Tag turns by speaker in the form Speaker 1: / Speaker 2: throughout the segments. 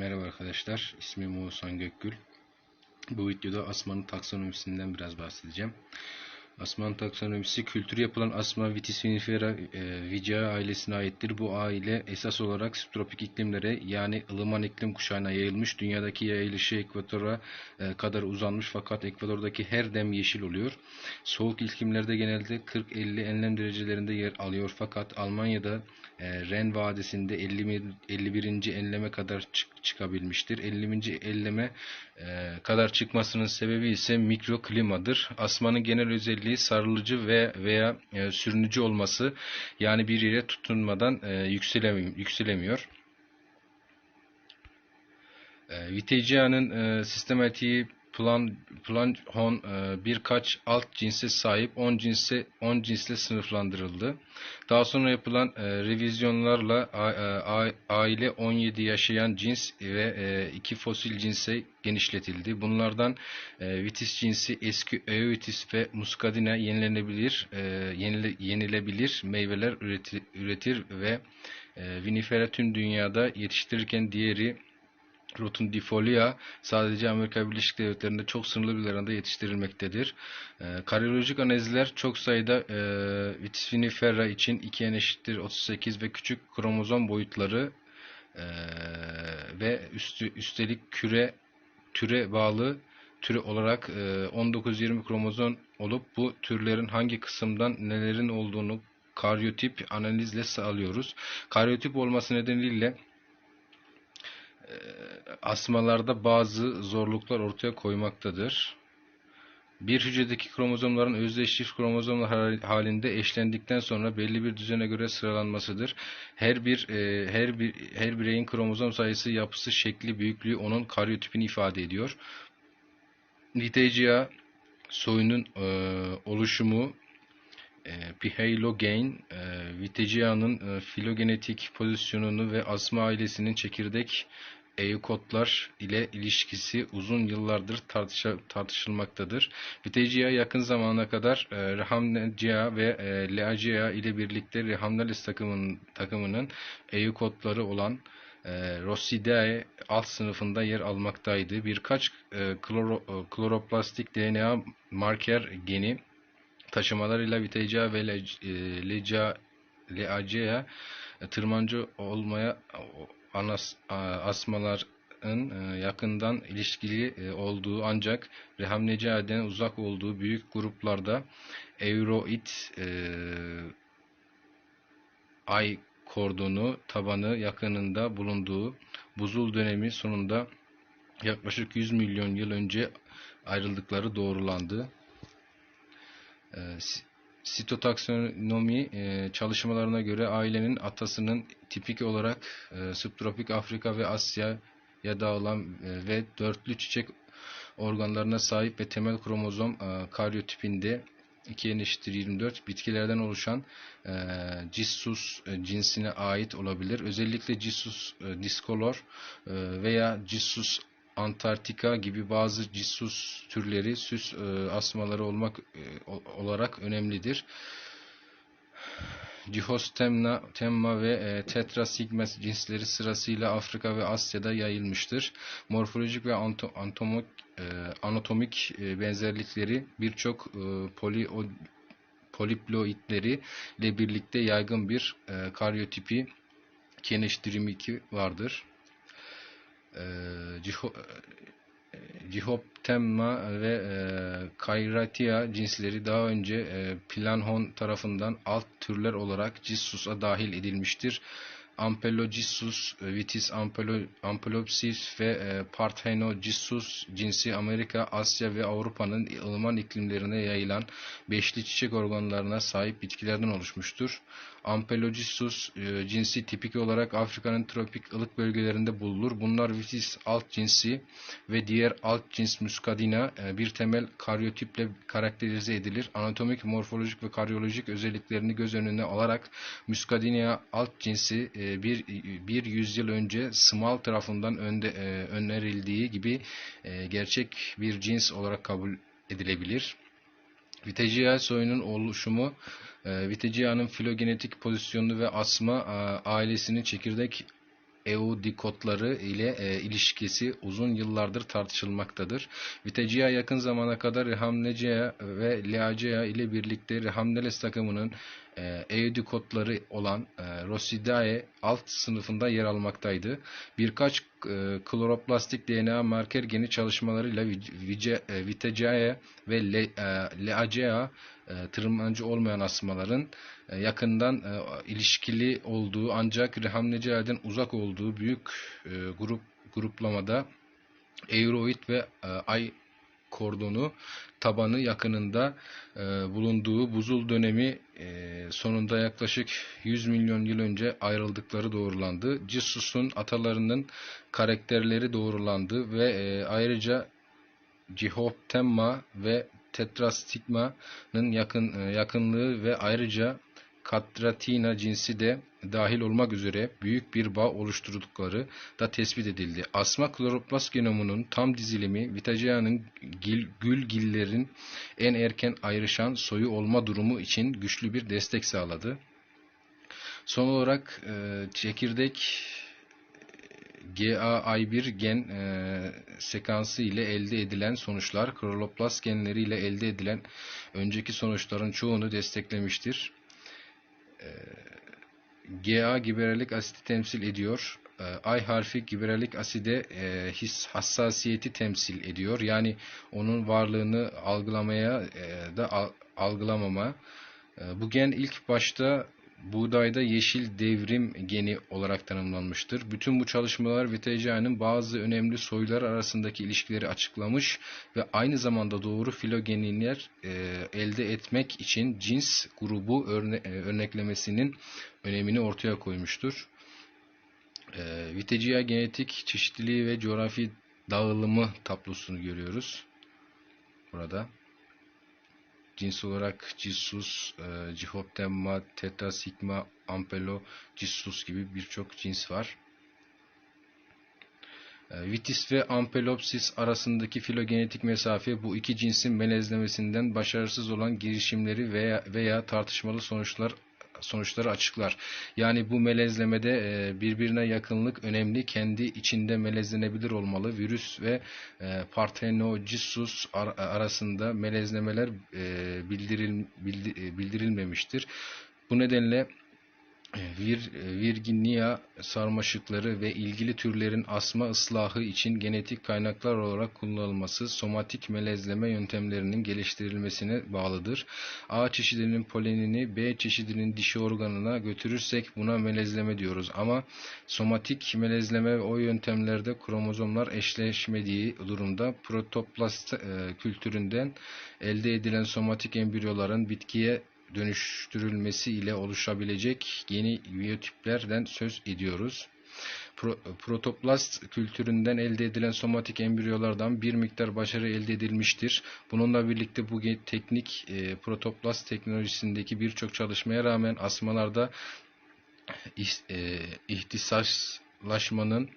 Speaker 1: Merhaba arkadaşlar, ismim Oğuzhan Gökgül. Bu videoda asmanın taksonomisinden biraz bahsedeceğim. Asmanın taksonomisi kültürü yapılan asma Vitis vinifera e, Vicia ailesine aittir. Bu aile esas olarak subtropik iklimlere yani ılıman iklim kuşağına yayılmış. Dünyadaki yayılışı ekvatora e, kadar uzanmış fakat ekvatordaki her dem yeşil oluyor. Soğuk iklimlerde genelde 40-50 enlem derecelerinde yer alıyor fakat Almanya'da e, Ren Vadisi'nde 50, 51. enleme kadar çık, çıkabilmiştir. 50. enleme e, kadar çıkmasının sebebi ise mikroklimadır. Asmanın genel özelliği sarılıcı ve veya e, sürünücü olması yani bir yere tutunmadan e, yükselemiyor. yükselemiyor. E, Vitejia'nın e, sistematiği Plan, Planhon e, birkaç alt cinse sahip 10 cinse 10 cinsle sınıflandırıldı. Daha sonra yapılan e, revizyonlarla a, e, a, aile 17 yaşayan cins ve e, iki fosil cinse genişletildi. Bunlardan e, vitis cinsi eski Öövitis ve Muscadina yenilenebilir e, yenile, yenilebilir meyveler üretir, üretir ve e, vinifera tüm dünyada yetiştirirken diğeri Rotundifolia sadece Amerika Birleşik Devletleri'nde çok sınırlı bir oranda yetiştirilmektedir. E, karyolojik analizler çok sayıda e, Vitis vinifera için 2n eşittir 38 ve küçük kromozom boyutları e, ve üstü, üstelik küre türe bağlı türe olarak e, 19-20 kromozom olup bu türlerin hangi kısımdan nelerin olduğunu karyotip analizle sağlıyoruz. Karyotip olması nedeniyle asmalarda bazı zorluklar ortaya koymaktadır. Bir hücredeki kromozomların özdeşleşmiş kromozomlar halinde eşlendikten sonra belli bir düzene göre sıralanmasıdır. Her bir e, her bir her bireyin kromozom sayısı, yapısı, şekli, büyüklüğü onun karyotipini ifade ediyor. Vitegia soyunun e, oluşumu e, Piheilogen, e, Vitegia'nın e, filogenetik pozisyonunu ve asma ailesinin çekirdek eukotlar ile ilişkisi uzun yıllardır tartışılmaktadır. Vitegia yakın zamana kadar e, Rehamnegia ve e, Leagia ile birlikte Rehamnalis takımının, takımının eukotları olan e, Rossidae alt sınıfında yer almaktaydı. Birkaç e, kloro, e, kloroplastik DNA marker geni taşımalarıyla Vitegia ve Leagia, Leagia tırmancı olmaya anas, asmaların e, yakından ilişkili e, olduğu ancak rehamneciaden uzak olduğu büyük gruplarda Euroid e, ay kordonu tabanı yakınında bulunduğu buzul dönemi sonunda yaklaşık 100 milyon yıl önce ayrıldıkları doğrulandı. Sitotaksonomi e, çalışmalarına göre ailenin atasının tipik olarak e, subtropik Afrika ve Asya'ya dağılan e, ve dörtlü çiçek organlarına sahip ve temel kromozom e, karyotipinde 2 eşittir 24 bitkilerden oluşan e, Cissus e, cinsine ait olabilir. Özellikle Cissus e, discolor e, veya Cissus Antarktika gibi bazı cissus türleri süs e, asmaları olmak e, olarak önemlidir. Dihostemna temma ve e, Tetrasigma cinsleri sırasıyla Afrika ve Asya'da yayılmıştır. Morfolojik ve anto, antomik, e, anatomik e, benzerlikleri birçok e, poli, poliploidleri ile birlikte yaygın bir e, karyotipi K-22 vardır Cihoptemma ve e, Kayratia cinsleri daha önce e, Planhon tarafından alt türler olarak Cissus'a dahil edilmiştir. Ampelogyssus, e, Vitis ampelopsis ve e, Parthenogissus cinsi Amerika, Asya ve Avrupa'nın ılıman iklimlerine yayılan beşli çiçek organlarına sahip bitkilerden oluşmuştur. Ampelogyssus e, cinsi tipik olarak Afrika'nın tropik ılık bölgelerinde bulunur. Bunlar Vitis alt cinsi ve diğer alt cins Muscadina bir temel karyotiple karakterize edilir. Anatomik, morfolojik ve karyolojik özelliklerini göz önüne alarak Muscadina alt cinsi bir, bir yüzyıl önce Small tarafından önde, e, önerildiği gibi e, gerçek bir cins olarak kabul edilebilir. Vitegia soyunun oluşumu e, Vitegia'nın filogenetik pozisyonu ve asma ailesinin çekirdek eudikotları ile e, ilişkisi uzun yıllardır tartışılmaktadır. Vitecia yakın zamana kadar Rihamnecea ve Leagea ile birlikte Rihamneles takımının e, eudikotları olan e, Rosidae alt sınıfında yer almaktaydı. Birkaç e, kloroplastik DNA marker geni çalışmalarıyla e, Vitecae ve Le, e, e, tırmancı olmayan asmaların e, yakından e, ilişkili olduğu ancak Rihamnecea'den uzak olduğu büyük e, grup gruplamada Euroid ve e, Ay kordonu tabanı yakınında e, bulunduğu buzul dönemi e, sonunda yaklaşık 100 milyon yıl önce ayrıldıkları doğrulandı. Cissus'un atalarının karakterleri doğrulandı ve e, ayrıca Cihoptemma ve Tetrastigma'nın yakın, e, yakınlığı ve ayrıca Cadratina cinsi de dahil olmak üzere büyük bir bağ oluşturdukları da tespit edildi. Asma kloroplast genomunun tam dizilimi Vitacea'nın gil, gülgillerin en erken ayrışan soyu olma durumu için güçlü bir destek sağladı. Son olarak e, çekirdek GAI1 gen e, sekansı ile elde edilen sonuçlar kloroplast genleri ile elde edilen önceki sonuçların çoğunu desteklemiştir. E, Ga giberalik asiti temsil ediyor. E, I harfi giberalik aside e, his hassasiyeti temsil ediyor. Yani onun varlığını algılamaya e, da al, algılamama. E, bu gen ilk başta buğdayda yeşil devrim geni olarak tanımlanmıştır. Bütün bu çalışmalar Vitejia'nın bazı önemli soylar arasındaki ilişkileri açıklamış ve aynı zamanda doğru filogenler e, elde etmek için cins grubu örne, e, örneklemesinin önemini ortaya koymuştur. E, Vitejia genetik çeşitliliği ve coğrafi dağılımı tablosunu görüyoruz. Burada cins olarak Cissus, e, Cihoptemma, Theta Sigma, Ampelo, Cissus gibi birçok cins var. E, Vitis ve Ampelopsis arasındaki filogenetik mesafe bu iki cinsin melezlemesinden başarısız olan girişimleri veya, veya tartışmalı sonuçlar sonuçları açıklar. Yani bu melezlemede e, birbirine yakınlık önemli. Kendi içinde melezlenebilir olmalı. Virüs ve e, Parthenocissus arasında melezlemeler e, bildiril, bildirilmemiştir. Bu nedenle Vir, Virginia sarmaşıkları ve ilgili türlerin asma ıslahı için genetik kaynaklar olarak kullanılması somatik melezleme yöntemlerinin geliştirilmesine bağlıdır. A çeşidinin polenini B çeşidinin dişi organına götürürsek buna melezleme diyoruz ama somatik melezleme o yöntemlerde kromozomlar eşleşmediği durumda protoplast kültüründen elde edilen somatik embriyoların bitkiye dönüştürülmesi ile oluşabilecek yeni biyotiplerden söz ediyoruz. Pro, protoplast kültüründen elde edilen somatik embriyolardan bir miktar başarı elde edilmiştir. Bununla birlikte bu teknik e, protoplast teknolojisindeki birçok çalışmaya rağmen asmalarda e, ihtisaslaşmanın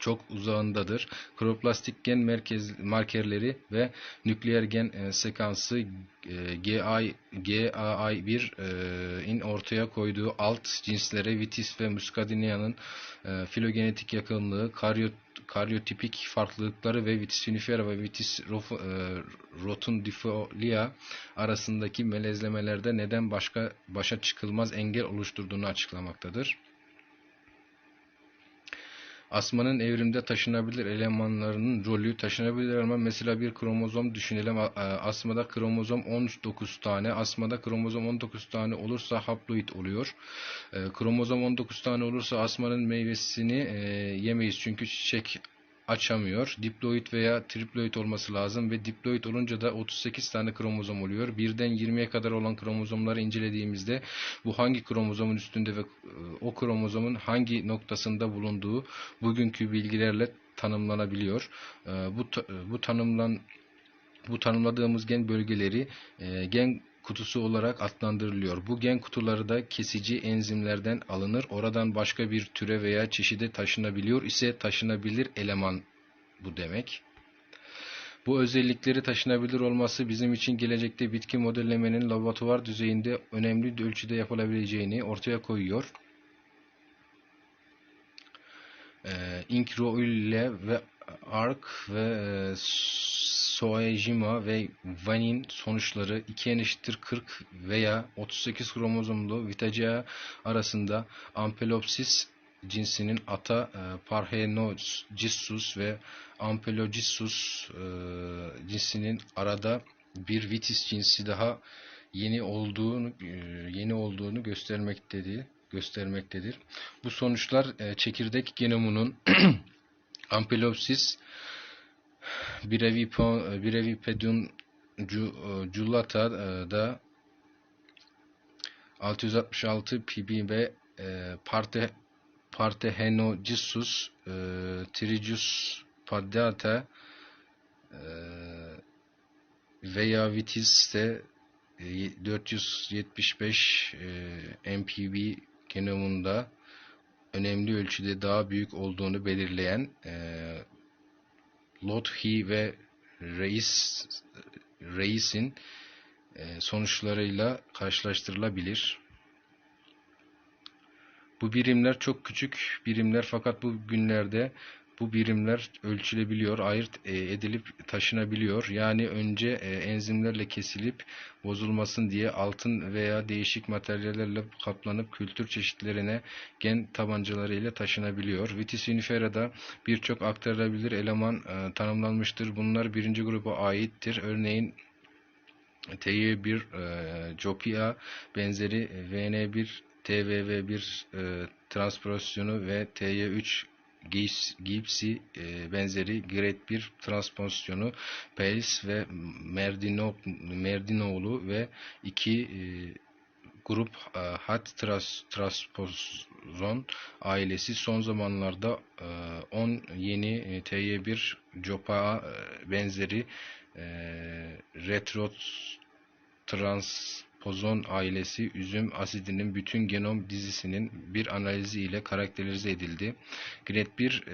Speaker 1: çok uzağındadır. Kloroplastik gen merkez markerleri ve nükleer gen e, sekansı e, GI, GAI1 e, ortaya koyduğu alt cinslere Vitis ve Muscadinia'nın e, filogenetik yakınlığı, karyot karyotipik farklılıkları ve Vitis vinifera ve Vitis e, rotundifolia arasındaki melezlemelerde neden başka başa çıkılmaz engel oluşturduğunu açıklamaktadır. Asmanın evrimde taşınabilir elemanlarının rolü taşınabilir eleman mesela bir kromozom düşünelim. Asmada kromozom 19 tane, asmada kromozom 19 tane olursa haploid oluyor. E, kromozom 19 tane olursa asmanın meyvesini e, yemeyiz çünkü çiçek açamıyor. Diploid veya triploid olması lazım ve diploid olunca da 38 tane kromozom oluyor. Birden 20'ye kadar olan kromozomları incelediğimizde bu hangi kromozomun üstünde ve e, o kromozomun hangi noktasında bulunduğu bugünkü bilgilerle tanımlanabiliyor. E, bu bu tanımlan bu tanımladığımız gen bölgeleri e, gen kutusu olarak adlandırılıyor. Bu gen kutuları da kesici enzimlerden alınır. Oradan başka bir türe veya çeşide taşınabiliyor ise taşınabilir eleman bu demek. Bu özellikleri taşınabilir olması bizim için gelecekte bitki modellemenin laboratuvar düzeyinde önemli ölçüde yapılabileceğini ortaya koyuyor. e, Inkroyle ve Ark ve e, Soejima ve Vanin sonuçları 2 eşittir 40 veya 38 kromozomlu Vitacea arasında Ampelopsis cinsinin ata e, Parthenogissus ve Ampelogyssus e, cinsinin arada bir Vitis cinsi daha yeni olduğunu e, yeni olduğunu göstermektedir. göstermektedir. Bu sonuçlar e, çekirdek genomunun Ampelopsis Brevipo- Brevipedium cu- e, Julata'da 666 pp ve e, Parte Parthenogissus e, Paddata e, veya Vitis'te e, 475 e, mpb genomunda önemli ölçüde daha büyük olduğunu belirleyen e, Lothi ve Reis Reis'in e, sonuçlarıyla karşılaştırılabilir. Bu birimler çok küçük birimler fakat bu günlerde bu birimler ölçülebiliyor, ayırt e, edilip taşınabiliyor. Yani önce e, enzimlerle kesilip bozulmasın diye altın veya değişik materyallerle kaplanıp kültür çeşitlerine gen tabancalarıyla taşınabiliyor. Vitis unifera'da birçok aktarılabilir eleman e, tanımlanmıştır. Bunlar birinci gruba aittir. Örneğin TY1 e, Jopia benzeri VN1 TVV1 e, transpozisyonu ve TY3 Gibbs'i e, benzeri Grade 1 transpozisyonu Pels ve Merdino, Merdinoğlu ve iki e, grup e, hat tras, ailesi son zamanlarda e, 10 yeni e, TY1 Jopa e, benzeri e, retro transpozon ailesi üzüm asidinin bütün genom dizisinin bir analizi ile karakterize edildi. Grade 1 e,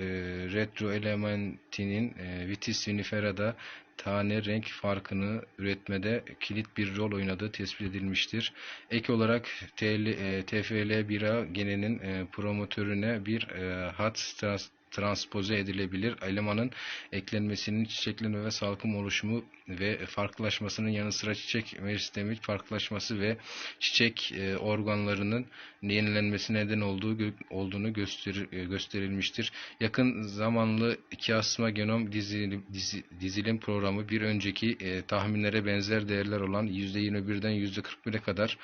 Speaker 1: retroelementinin e, Vitis unifera'da tane renk farkını üretmede kilit bir rol oynadığı tespit edilmiştir. Ek olarak TL, e, TFL1A geninin e, promotörüne bir e, hat trans, transpoze edilebilir. Elemanın eklenmesinin çiçeklenme ve salkım oluşumu ve farklılaşmasının yanı sıra çiçek meristemik farklılaşması ve çiçek e, organlarının yenilenmesi neden olduğu olduğunu gösterir, e, gösterilmiştir. Yakın zamanlı iki asma genom dizilim, dizi- dizilim programı bir önceki e, tahminlere benzer değerler olan %21'den %41'e kadar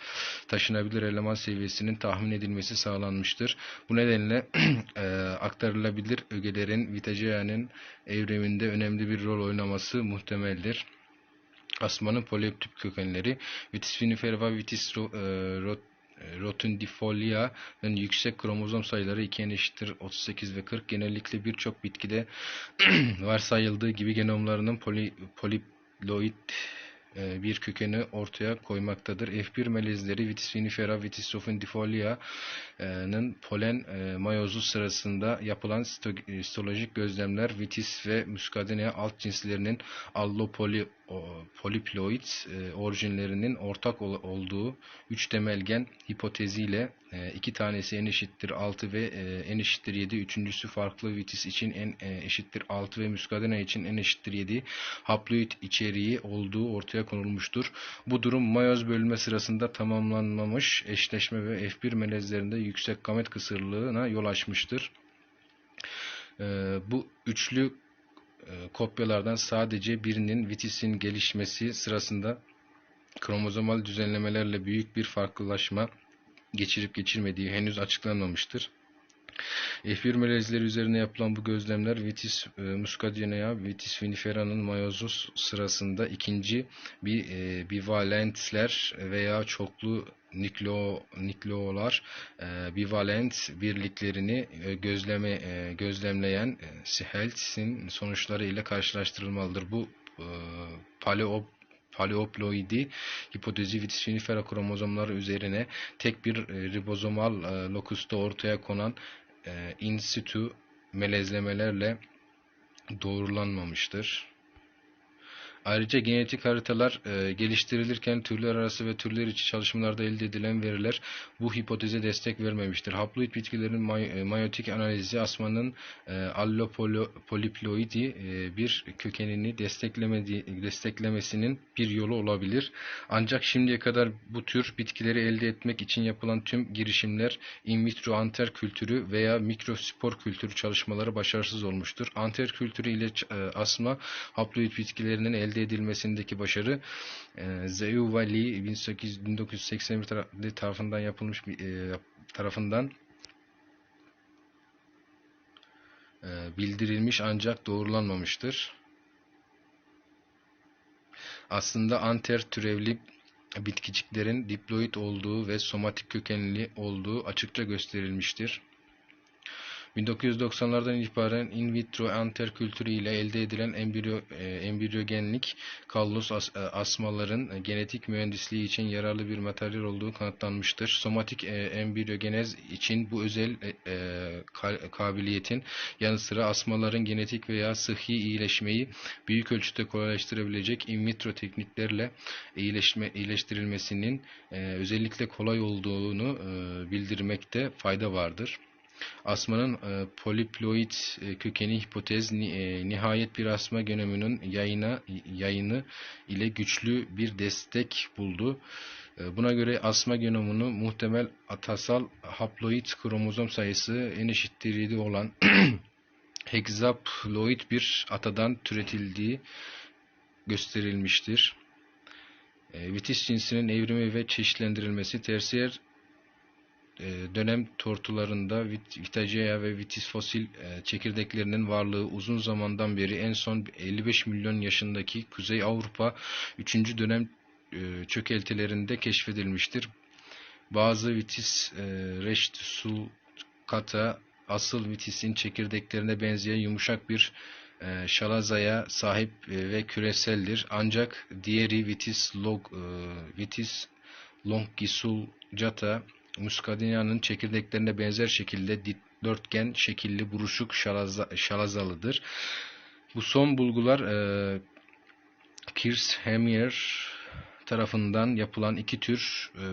Speaker 1: taşınabilir eleman seviyesinin tahmin edilmesi sağlanmıştır. Bu nedenle e, aktarılabilir ögelerin Vitacea'nın evriminde önemli bir rol oynaması muhtemeldir. Asmanın poliptip kökenleri Vitis vinifera ve Vitis e, rot, e, rotundifolia'nın yüksek kromozom sayıları 2 eşittir 38 ve 40 genellikle birçok bitkide varsayıldığı gibi genomlarının poli, poliploid bir kökeni ortaya koymaktadır. F1 melezleri Vitis vinifera, Vitis sofundifolia'nın polen e, mayozu sırasında yapılan e, histolojik gözlemler Vitis ve Muscadinea alt cinslerinin allopoli poliploid e, orijinlerinin ortak ol- olduğu üç temel gen hipoteziyle e, iki tanesi n eşittir 6 ve e, n eşittir 7, üçüncüsü farklı vitis için n e, eşittir 6 ve muscadina için n eşittir 7 haploid içeriği olduğu ortaya konulmuştur. Bu durum mayoz bölünme sırasında tamamlanmamış eşleşme ve F1 melezlerinde yüksek gamet kısırlığına yol açmıştır. E, bu üçlü kopyalardan sadece birinin vitisin gelişmesi sırasında kromozomal düzenlemelerle büyük bir farklılaşma geçirip geçirmediği henüz açıklanmamıştır. F1 melezleri üzerine yapılan bu gözlemler Vitis e, muscadinea, Vitis vinifera'nın mayozu sırasında ikinci bir e, bivalentler veya çoklu nikleo, nikleolar e, bivalent birliklerini e, gözleme e, gözlemleyen e, Siheltz'in sonuçları ile karşılaştırılmalıdır. Bu e, paleo paleoploidi hipotezi Vitis vinifera kromozomları üzerine tek bir e, ribozomal e, lokusta ortaya konan e, in situ melezlemelerle doğrulanmamıştır. Ayrıca genetik haritalar e, geliştirilirken türler arası ve türler içi çalışmalarda elde edilen veriler bu hipoteze destek vermemiştir. Haploid bitkilerin may- e, mayotik analizi asmanın e, allopoliploidi e, bir kökenini desteklemesinin bir yolu olabilir. Ancak şimdiye kadar bu tür bitkileri elde etmek için yapılan tüm girişimler in vitro anter kültürü veya mikrospor kültürü çalışmaları başarısız olmuştur. Anter kültürü ile e, asma haploid bitkilerinin elde edilmesindeki başarı e, Zhou ve Li 18 1981 tara- tarafından yapılmış bir e, tarafından e, bildirilmiş ancak doğrulanmamıştır. Aslında anter türevli bitkiciklerin diploid olduğu ve somatik kökenli olduğu açıkça gösterilmiştir. 1990'lardan itibaren in vitro anter kültürü ile elde edilen embriyo, e, embriyogenlik kallos as- e, asmaların e, genetik mühendisliği için yararlı bir materyal olduğu kanıtlanmıştır. Somatik embriyogenez için bu özel ka- kabiliyetin yanı sıra asmaların genetik veya sıhhi iyileşmeyi büyük ölçüde kolaylaştırabilecek in vitro tekniklerle iyileşme, iyileştirilmesinin özellikle kolay olduğunu bildirmekte fayda vardır. Asmanın e, poliploid e, kökeni hipotez ni- e, nihayet bir asma genomünün yayına yayını ile güçlü bir destek buldu. E, buna göre asma genomunu muhtemel atasal haploid kromozom sayısı en eşittir 7 olan hexaploid bir atadan türetildiği gösterilmiştir. E, vitis cinsinin evrimi ve çeşitlendirilmesi tersiyer dönem tortularında vit- Vitacea ve Vitis fosil e, çekirdeklerinin varlığı uzun zamandan beri en son 55 milyon yaşındaki Kuzey Avrupa 3. dönem e, çökeltilerinde keşfedilmiştir. Bazı Vitis e, recht sulcata asıl Vitis'in çekirdeklerine benzeyen yumuşak bir e, şalazaya sahip e, ve küreseldir. Ancak diğeri Vitis log e, Vitis longisulcata Muscadina'nın çekirdeklerine benzer şekilde dikdörtgen şekilli buruşuk şalaza, şalazalıdır. Bu son bulgular e, Kirs Hemier tarafından yapılan iki tür e,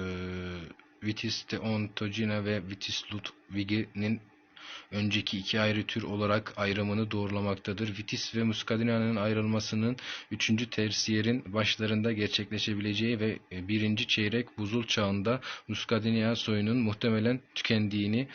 Speaker 1: Vitis teontogena ve Vitis ludwiginin önceki iki ayrı tür olarak ayrımını doğrulamaktadır. Vitis ve Muscadina'nın ayrılmasının 3. tersiyerin başlarında gerçekleşebileceği ve e, birinci çeyrek buzul çağında Muscadina soyunun muhtemelen tükendiğini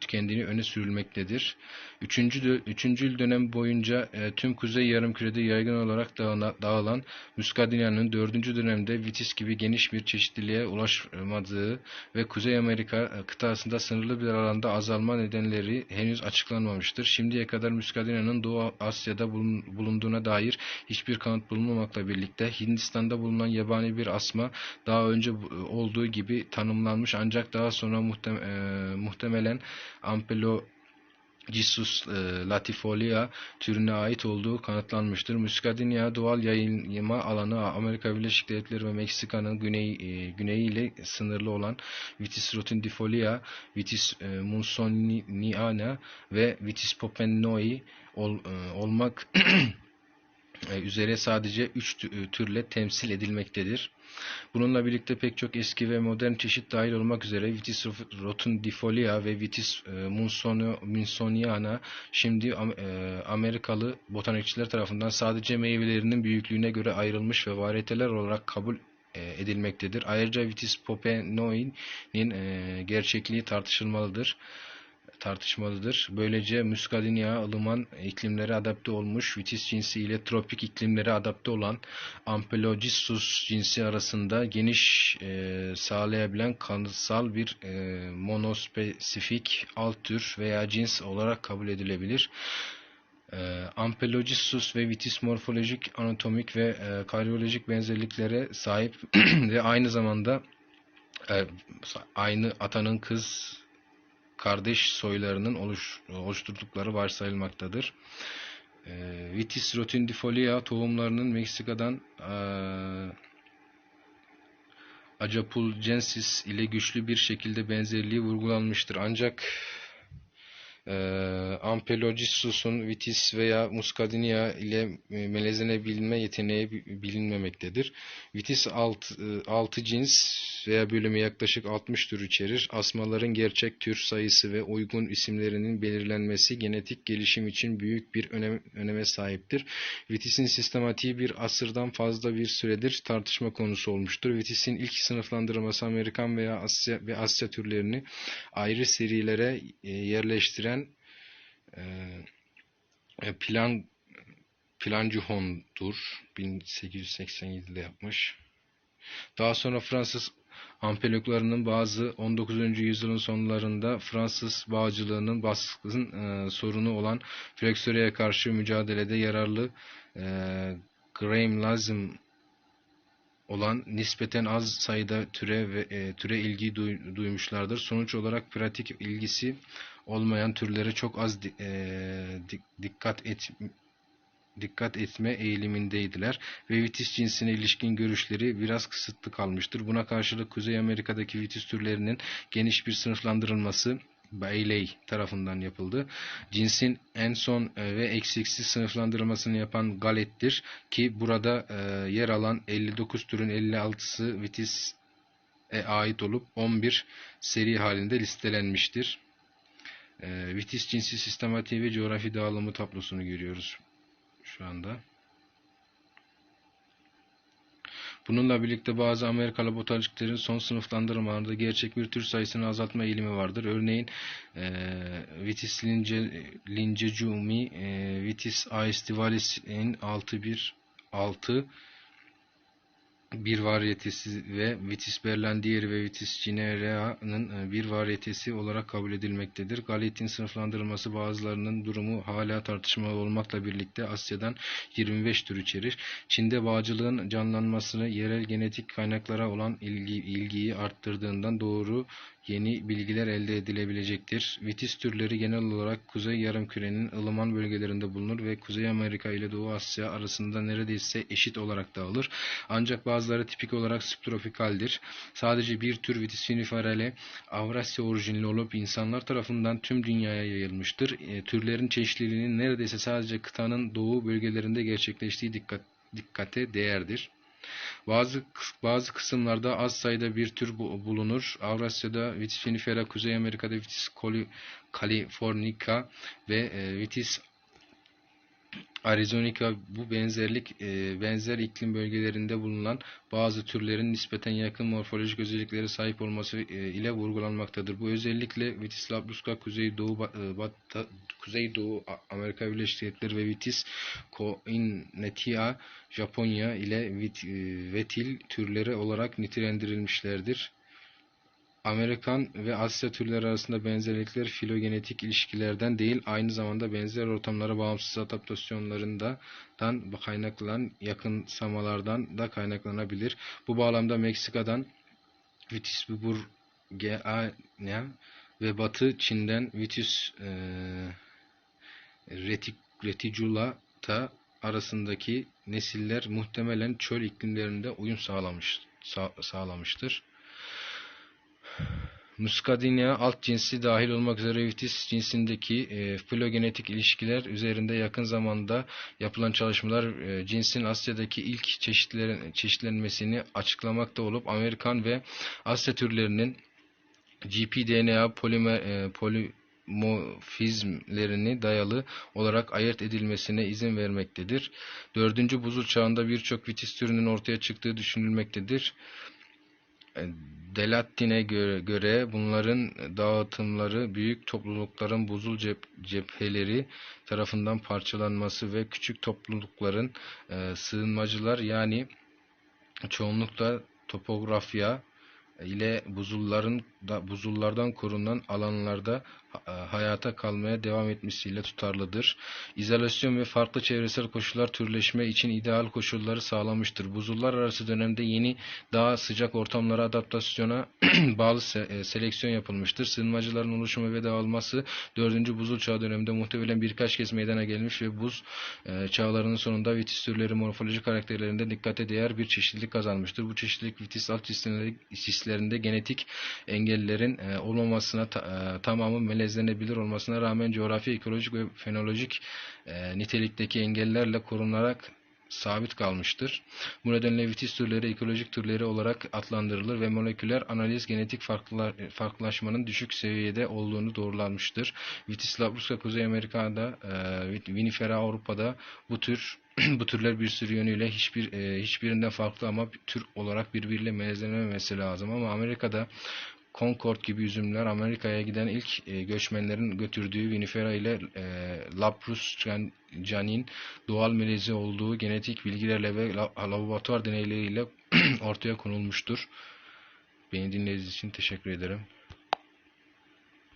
Speaker 1: tükendiğini öne sürülmektedir. Üçüncü, üçüncül dönem boyunca e, tüm kuzey yarımkürede yaygın olarak dağına- dağılan Muscadina'nın dördüncü dönemde Vitis gibi geniş bir çeşitliliğe ulaşmadığı ve Kuzey Amerika e, kıtasında sınırlı bir alanda azalma nedenleri henüz açıklanmamıştır. Şimdiye kadar Muscadina'nın Doğu Asya'da bulun- bulunduğuna dair hiçbir kanıt bulunmamakla birlikte Hindistan'da bulunan yabani bir asma daha önce olduğu gibi tanımlanmış ancak daha sonra muhtem- e, muhtemelen Ampelogyssus e, latifolia türüne ait olduğu kanıtlanmıştır. Muscadina doğal yayılma alanı Amerika Birleşik Devletleri ve Meksika'nın güney, e, güneyi ile sınırlı olan Vitis rotundifolia, Vitis e, munsoniana ve Vitis popennoi ol- e, olmak üzere sadece 3 türle temsil edilmektedir. Bununla birlikte pek çok eski ve modern çeşit dahil olmak üzere Vitis rotundifolia ve Vitis e, munsoni- munsoniana şimdi e, Amerikalı botanikçiler tarafından sadece meyvelerinin büyüklüğüne göre ayrılmış ve varyeteler olarak kabul e, edilmektedir. Ayrıca Vitis popenoi'nin e, gerçekliği tartışılmalıdır tartışmalıdır. Böylece Muscadina ılıman iklimlere adapte olmuş, Vitis cinsi ile tropik iklimlere adapte olan Ampelogyssus cinsi arasında geniş e, sağlayabilen kanıtsal bir e, monospesifik alt tür veya cins olarak kabul edilebilir. E, Ampelogyssus ve Vitis morfolojik, anatomik ve e, karyolojik benzerliklere sahip ve aynı zamanda e, aynı atanın kız kardeş soylarının oluş, oluşturdukları varsayılmaktadır. E, Vitis rotundifolia tohumlarının Meksika'dan e, Acapulcensis ile güçlü bir şekilde benzerliği vurgulanmıştır. Ancak e, Ampelogyssus'un vitis veya muscadinia ile e, melezlenebilme yeteneği bi- bilinmemektedir. Vitis 6, 6 cins veya bölümü yaklaşık 60 tür içerir. Asmaların gerçek tür sayısı ve uygun isimlerinin belirlenmesi genetik gelişim için büyük bir önem, öneme sahiptir. Vitis'in sistematiği bir asırdan fazla bir süredir tartışma konusu olmuştur. Vitis'in ilk sınıflandırılması Amerikan veya Asya ve Asya türlerini ayrı serilere e, yerleştiren e, e, plan Planjuhon'dur. 1887'de yapmış. Daha sonra Fransız ampeloklarının bazı 19. yüzyılın sonlarında Fransız bağcılığının baskın e, sorunu olan flöksöreye karşı mücadelede yararlı e, Graham lazım olan nispeten az sayıda türe ve e, türe ilgi duy- duymuşlardır. Sonuç olarak pratik ilgisi olmayan türlere çok az e, dik- dikkat et dikkat etme eğilimindeydiler ve vitis cinsine ilişkin görüşleri biraz kısıtlı kalmıştır. Buna karşılık Kuzey Amerika'daki vitis türlerinin geniş bir sınıflandırılması Bailey tarafından yapıldı. Cinsin en son e, ve eksiksiz sınıflandırılmasını yapan Galet'tir ki burada e, yer alan 59 türün 56'sı Vitis'e ait olup 11 seri halinde listelenmiştir. E, Vitis cinsi sistematiği ve coğrafi dağılımı tablosunu görüyoruz şu anda. Bununla birlikte bazı Amerikalı botanikçilerin son sınıflandırmalarında gerçek bir tür sayısını azaltma eğilimi vardır. Örneğin e, Vitis lince, lincejumi, e, Vitis aestivalis'in 6.1 6 bir varyetesi ve Vitis berlandieri ve Vitis cinerea'nın bir varyetesi olarak kabul edilmektedir. Galetin sınıflandırılması bazılarının durumu hala tartışmalı olmakla birlikte Asya'dan 25 tür içerir. Çin'de bağcılığın canlanmasını yerel genetik kaynaklara olan ilgi, ilgiyi arttırdığından doğru yeni bilgiler elde edilebilecektir. Vitis türleri genel olarak Kuzey Yarımküre'nin ılıman bölgelerinde bulunur ve Kuzey Amerika ile Doğu Asya arasında neredeyse eşit olarak dağılır. Ancak bazıları tipik olarak subtropikaldir. Sadece bir tür Vitis finiferale Avrasya orijinli olup insanlar tarafından tüm dünyaya yayılmıştır. E, türlerin çeşitliliğinin neredeyse sadece kıtanın doğu bölgelerinde gerçekleştiği dikkat, dikkate değerdir. Bazı bazı kısımlarda az sayıda bir tür bu- bulunur. Avrasya'da Vitis vinifera, Kuzey Amerika'da Vitis coli- californica ve e, Vitis arizonica bu benzerlik e, benzer iklim bölgelerinde bulunan bazı türlerin nispeten yakın morfolojik özelliklere sahip olması e, ile vurgulanmaktadır. Bu özellikle Vitis labrusca Kuzeydoğu e, Batı Kuzeydoğu Amerika Birleşik Devletleri ve Vitis coinetia Japonya ile vit- e, vetil türleri olarak nitelendirilmişlerdir. Amerikan ve Asya türleri arasında benzerlikler filogenetik ilişkilerden değil, aynı zamanda benzer ortamlara bağımsız adaptasyonlarından kaynaklanan yakınsamalardan da kaynaklanabilir. Bu bağlamda Meksika'dan Vitis burgeania ve Batı Çin'den Vitis e, retic- reticulata arasındaki nesiller muhtemelen çöl iklimlerinde uyum sağlamış, sağ- sağlamıştır. Muscadinia alt cinsi dahil olmak üzere Vitis cinsindeki e, filogenetik ilişkiler üzerinde yakın zamanda yapılan çalışmalar e, cinsin Asya'daki ilk çeşitlerin, çeşitlenmesini açıklamakta olup Amerikan ve Asya türlerinin GPDNA polimer, e, polimorfizmlerini dayalı olarak ayırt edilmesine izin vermektedir. Dördüncü buzul çağında birçok vitis türünün ortaya çıktığı düşünülmektedir. E, Delattin'e göre, göre bunların dağıtımları büyük toplulukların buzul cep, cepheleri tarafından parçalanması ve küçük toplulukların e, sığınmacılar yani çoğunlukla topografya ile buzulların da buzullardan korunan alanlarda ha- hayata kalmaya devam etmesiyle tutarlıdır. İzolasyon ve farklı çevresel koşullar türleşme için ideal koşulları sağlamıştır. Buzullar arası dönemde yeni daha sıcak ortamlara adaptasyona bağlı se- e, seleksiyon yapılmıştır. Sığınmacıların oluşumu ve dağılması 4. buzul çağı döneminde muhtemelen birkaç kez meydana gelmiş ve buz e, çağlarının sonunda vitis türleri morfolojik karakterlerinde dikkate değer bir çeşitlilik kazanmıştır. Bu çeşitlilik vitis alt cinsleri, melezliklerinde genetik engellerin e, olmamasına ta- e, tamamı melezlenebilir olmasına rağmen coğrafi, ekolojik ve fenolojik e, nitelikteki engellerle korunarak sabit kalmıştır. Bu nedenle vitis türleri ekolojik türleri olarak adlandırılır ve moleküler analiz genetik farklılar- farklılaşmanın düşük seviyede olduğunu doğrulanmıştır. Vitis labrusca Kuzey Amerika'da, e, Vinifera Avrupa'da bu tür bu türler bir sürü yönüyle hiçbir e, hiçbirinden farklı ama tür olarak birbiriyle melezlenememesi lazım ama Amerika'da Concord gibi üzümler Amerika'ya giden ilk e, göçmenlerin götürdüğü vinifera ile e, Labrus can- canin doğal melezi olduğu genetik bilgilerle ve la- laboratuvar deneyleriyle ortaya konulmuştur. Beni dinlediğiniz için teşekkür ederim.